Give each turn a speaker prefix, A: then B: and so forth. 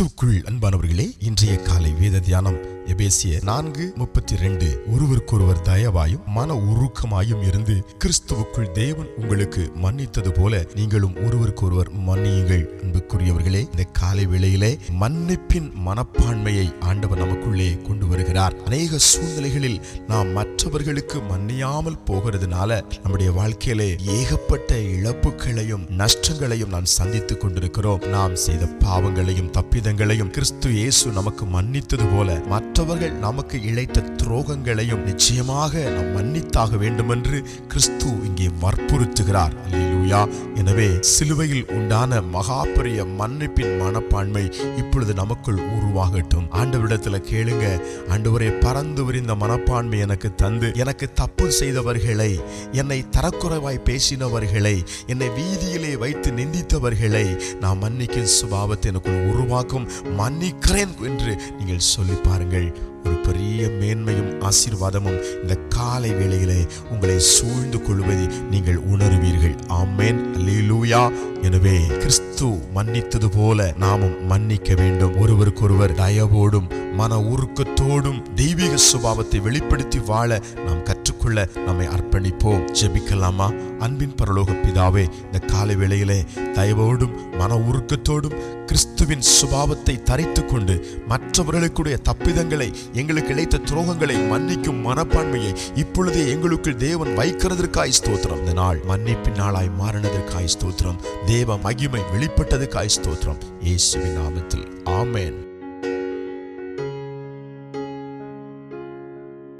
A: கிறிஸ்துக்குள் அன்பானவர்களே இன்றைய காலை வேத தியானம் எபேசிய நான்கு முப்பத்தி ரெண்டு ஒருவருக்கொருவர் தயவாயும் மன உருக்கமாயும் இருந்து கிறிஸ்துவுக்குள் தேவன் உங்களுக்கு மன்னித்தது போல நீங்களும் ஒருவருக்கொருவர் மன்னியுங்கள். அன்புக்குரியவர்களே இந்த காலை வேளையிலே மன்னிப்பின் மனப்பான்மையை ஆண்டவர் நமக்குள்ளே கொண்டு வருகிறார். அநேக சூழ்நிலைகளில் நாம் மற்றவர்களுக்கு மன்னியாமல் போகிறதுனால நம்முடைய வாழ்க்கையிலே ஏகப்பட்ட இழப்புகளையும் நஷ்டங்களையும் நாம் சந்தித்துக் கொண்டிருக்கிறோம். நாம் செய்த பாவங்களையும் தப்பித தப்பிதங்களையும் கிறிஸ்து இயேசு நமக்கு மன்னித்தது போல மற்றவர்கள் நமக்கு இழைத்த துரோகங்களையும் நிச்சயமாக நாம் மன்னித்தாக வேண்டுமென்று கிறிஸ்து இங்கே வற்புறுத்துகிறார். அல்லேலூயா எனவே சிலுவையில் உண்டான மகா பெரிய மன்னிப்பின் மனப்பான்மை இப்பொழுது நமக்குள் உருவாகட்டும். ஆண்டவரிடத்துல கேளுங்க. ஆண்டவரே பறந்து விரிந்த மனப்பான்மை எனக்கு தந்து எனக்கு தப்பு செய்தவர்களை என்னை தரக்குறைவாய் பேசினவர்களை என்னை வீதியிலே வைத்து நிந்தித்தவர்களை நான் மன்னிக்கும் சுபாவத்தை எனக்குள் உருவாக்கும் மன்னிக்கிறேன் என்று நீங்கள் சொல்லி பாருங்கள். ஒரு பெரிய மேன்மையும் ஆசீர்வாதமும் இந்த காலை வேளையிலே உங்களை சூழ்ந்து கொள்வதை நீங்கள் அல்லேலூயா எனவே கிறிஸ்து மன்னித்தது போல நாமும் மன்னிக்க வேண்டும். ஒருவருக்கொருவர் தயவோடும் மன உருக்கத்தோடும் தெய்வீக சுபாவத்தை வெளிப்படுத்தி வாழ நாம் கற்றுக்கொள்ள நம்மை அர்ப்பணிப்போம். ஜெபிக்கலாமா? அன்பின் பரலோக பிதாவே இந்த காலை வேளையிலே தயவோடும் மன உருக்கத்தோடும் கிறிஸ்துவின் சுபாவத்தை தரித்து கொண்டு மற்றவர்களுக்குடைய தப்பிதங்களை எங்களுக்கு இழைத்த துரோகங்களை மன்னிக்கும் மனப்பான்மையை இப்பொழுதே எங்களுக்கு தேவன் வைக்கிறதற்காய் ஸ்தோத்திரம். இந்த நாள் மன்னிப்பின் நாளாய் மாறினதற்காய் ஸ்தோத்திரம். தேவ மகிமை வெளிப்பட்டதற்காய் ஸ்தோத்திரம். இயேசுவின் நாமத்தில். ஆமேன்.